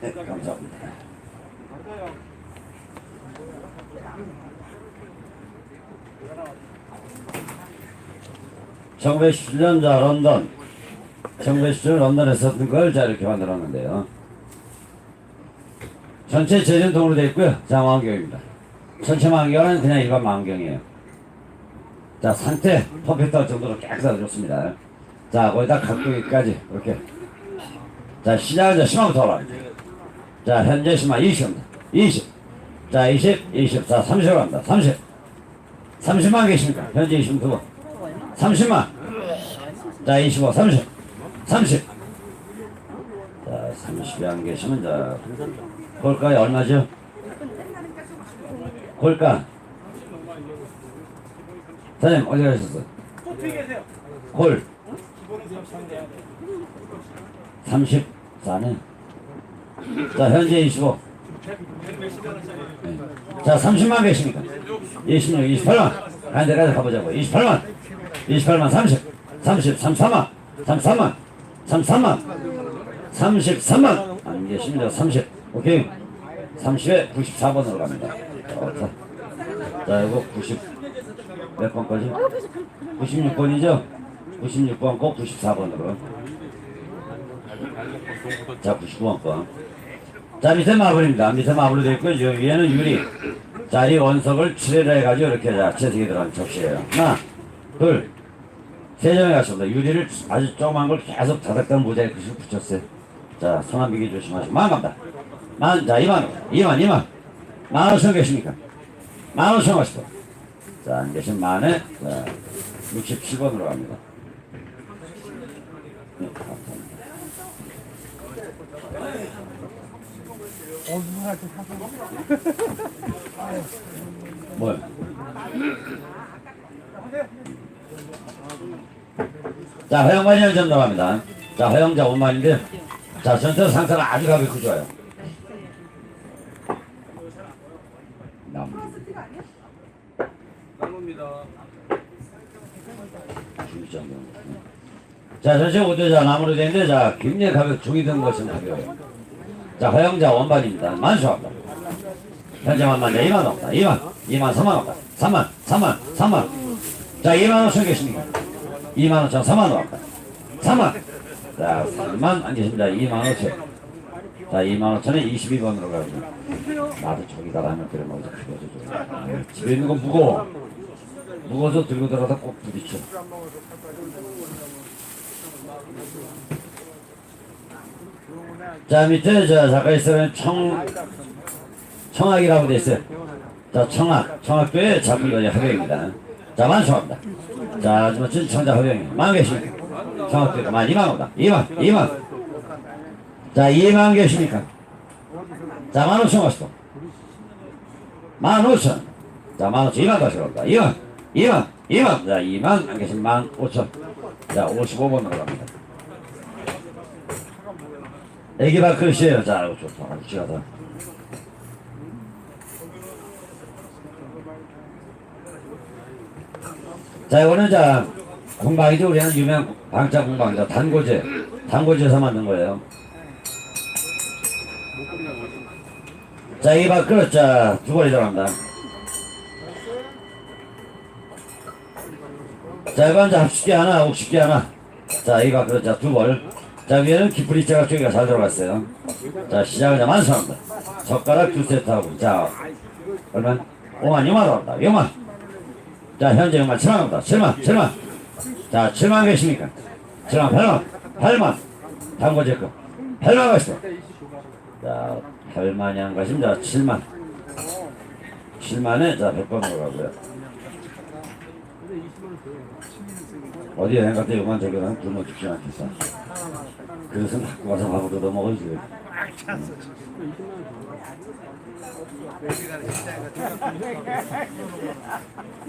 네, 감사합니다. (1917년) 자 런던 (1917년) 런던에서 쓴걸자 이렇게 만들었는데요 전체 재련동으로 되어 있고요 자 망원경입니다 전체 망원경은 그냥 일반 망원경이에요 자 상태 퍼펙트할 정도로 깨끗하고 좋습니다 자 거기다 각도기까지 이렇게 자 시작은 이제 10만부터 올라갑니다 자 현재 10만 20입니다 20 자, 20, 20, 자, 30을 합니다. 30. 30만 계십니까? 현재 22번. 30만. 자, 25, 30. 30. 자, 30이 안 계시면, 자, 골가에 얼마죠? 골가. 사장님, 어디 가셨어? 골. 34네. 자, 현재 25. 네. 자, 30만 계십니까? 26, 28만. 한 데까지 가보자고. 28만. 28만, 30. 30, 33만. 33만. 33만. 33만. 안 계십니다. 30. 오케이. 30에 94번으로 갑니다. 어, 자, 자, 이거 90. 몇 번까지? 96번이죠? 96번 꼭 94번으로. 자, 99번 거. 자, 밑에 마블입니다. 밑에 마블로 되어 있고요. 저 위에는 유리. 자, 이 원석을 칠해라 해가지고 이렇게 자, 채색이 들어간 접시예요. 하나, 둘, 세 점에 갔습니다. 유리를 아주 조그만 걸 계속 다닥다닥 모자이크식 붙였어요. 자, 손한 비기 조심하시고. 만 갑니다. 만, 자, 2만, 2만, 2만. 만 오천 계십니까? 만 오천 가시고. 자, 안 계신 만에, 자, 67번으로 갑니다. 네, 감사합니다. 뭐야? 자, 허영만이 전담합니다. 자, 허영자 5만인데, 자, 전체 상태가 아주 가볍고 좋아요. 남. 자, 전체 5대자 나무로 되는데, 자, 굉장히 가볍고 중이 든 것은 가벼워요. 자, 허영자 원반입니다. 만수합니다. 현재 만 만 자 2만 없다. 2만, 2만 3만 없다. 3만, 3만, 3만. 자, 2만 5천 계십니까? 2만 5천, 3만 없다. 3만. 자, 3만 안 계십니다. 2만 5천. 자, 2만 5천에 22번으로 가죠. 나도 저기다 라면 끓여 크게 줘. 집에 있는 건 무거워. 무거워서 들고 들어가다 꼭 부딪혀. 자, 밑에 저 잠깐 있으면 청, 청학이라고 돼 있어요. 자, 청학. 청학교의 작품들이 합영입니다. 자, 만수합니다. 자, 하지만 진 청자 합영이. 만 계십니까? 청학교가 만 2만 오다. 2만, 2만. 자, 2만 계십니까? 자, 만 5천 가시고. 만 5천. 자, 만 5천. 2만 가시고 갑니다. 2만, 2만, 2만. 자, 2만 안 계신 만 5천. 자, 55번으로 갑니다. 애기 밥그릇이에요. 자, 이거 좋다. 묵직하다. 자, 이거는 자, 공방이죠. 우리 는 유명 방자 공방이죠. 단고제. 단고제에서 만든 거예요. 자, 이 밥그릇, 자, 두 벌이 들어갑니다. 자, 이건 자, 합식기 하나, 옥식기 하나. 자, 이 밥그릇, 자, 두 벌. 자, 위에는 기프리 자각 쪽이가 잘 들어갔어요. 자, 시작은 자, 만수합니다. 젓가락 두 세트하고, 자, 얼마? 5만, 6만 들어간다. 6만. 자, 현재 6만, 7만 갑니다. 7만, 7만. 자, 7만 계십니까? 7만, 8만, 8만. 단거제 거. 8만 가시죠. 자, 8만이 안 가시면, 자, 7만. 7만에, 자, 100번으로 가고요. 어디에 내가 때 요만 저기 한 굶어 죽지 않겠어. 그것은 갖고 가서 밥을 얻어 먹어야지.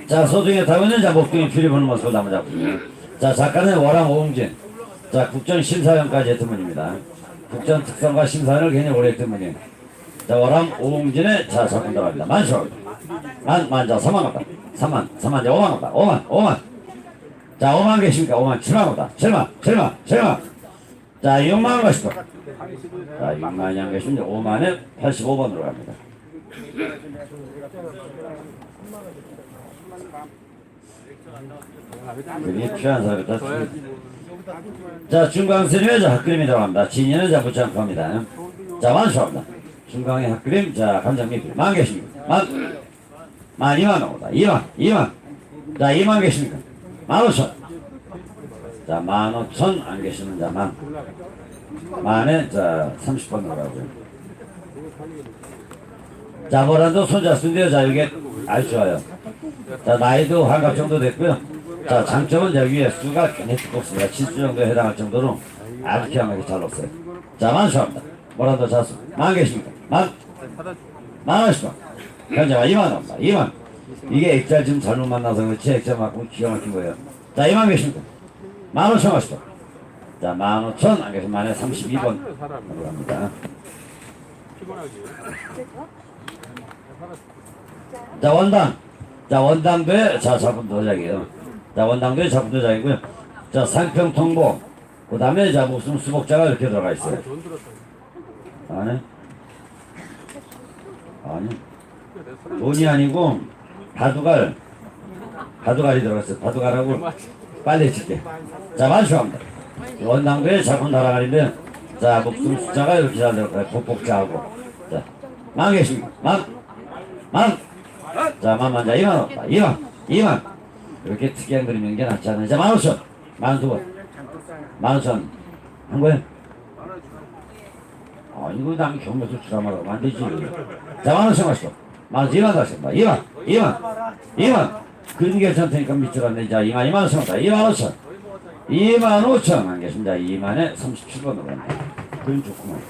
자, 소중에 타고는 자, 목동이 필입하는 모습을 작품이에요. 자, 작가는 월암 오웅진. 자, 국정심사위원까지 했던 분입니다. 국정 특성과 심사위원을 굉장히 오래 했던 분이에요. 자, 월암 오웅진의 자, 작품 들어갑니다. 만수. 만, 만, 자, 3만 갑다. 3만, 3만, 자, 5만 갑다. 5만, 5만. 자, 5만 계십니까? 5만, 7만 오다. 7만, 7만, 7만. 자, 6만 가시고. 자, 6만이 안 계십니다. 5만에 85번으로 갑니다. 그게 필요한 사람이 다. 자, 중강선이 자, 핫그림이 들어갑니다. 진이는 자, 붙지 않고 합니다. 자, 완수합니다. 중강의 핫그림, 자, 감정미 만 계십니까? 만, 만 2만 오다. 2만, 2만. 자, 2만 계십니까? 만 5천. 자, 만 5천 안 계시는 자, 만. 만에, 자, 30번 나가고요. 자, 뭐라도 손자 쓴대요. 자, 이게 아주 좋아요. 자, 나이도 환갑 정도 됐고요. 자, 장점은 여기 위에 수가 굉장히 두껍습니다. 7수 정도에 해당할 정도로 아주 기하게 잘 없어요. 자, 만수합니다. 뭐라도 자수. 만 계십니까? 만, 만원 씩만. 현재 2만 원입니다. 2만. 이게 액자를 지금 잘못 만나서 그렇지 액자 맞고 기가 막힌 거예요. 자, 2만 계십니까? 만 오천 하시죠. 자, 만 오천 안 계시면 만에 32번 들어갑니다. 자, 원당. 자, 원당도의 자, 작품 도장이에요. 자, 원당도의 작품 도장이고요. 자, 상평 통보. 그 다음에 자, 무슨 수복자가 이렇게 들어가 있어요. 아니? 아니. 돈이 아니고, 바둑알. 바둑알이 들어갔어요. 바둑알하고 빨리 칠게. 자, 만수합니다. 원당도의 작품 도장인데, 자, 목숨 숫자가 이렇게 잘 들어가요. 복복자하고. 자, 만 계십니까? 만. 만. 자, 만만 자, 2만 없다. 2만. 2만. 이렇게 특이한 그림인 게 낫지 않아요. 자, 만 오천. 만두 번. 만 오천. 한 거예요? 아, 이거 남 경매서 주라마가 만들지. 자, 만 오천 마시고. 만 오천, 2만 다시. 2만. 2만. 2만. 그림 괜찮다니까 미쳐갔네. 자, 2만, 2만 오천 왔다. 2만 오천. 2만 오천 안 계십니다. 2만에 37번으로 갑니다. 그림 좋구만.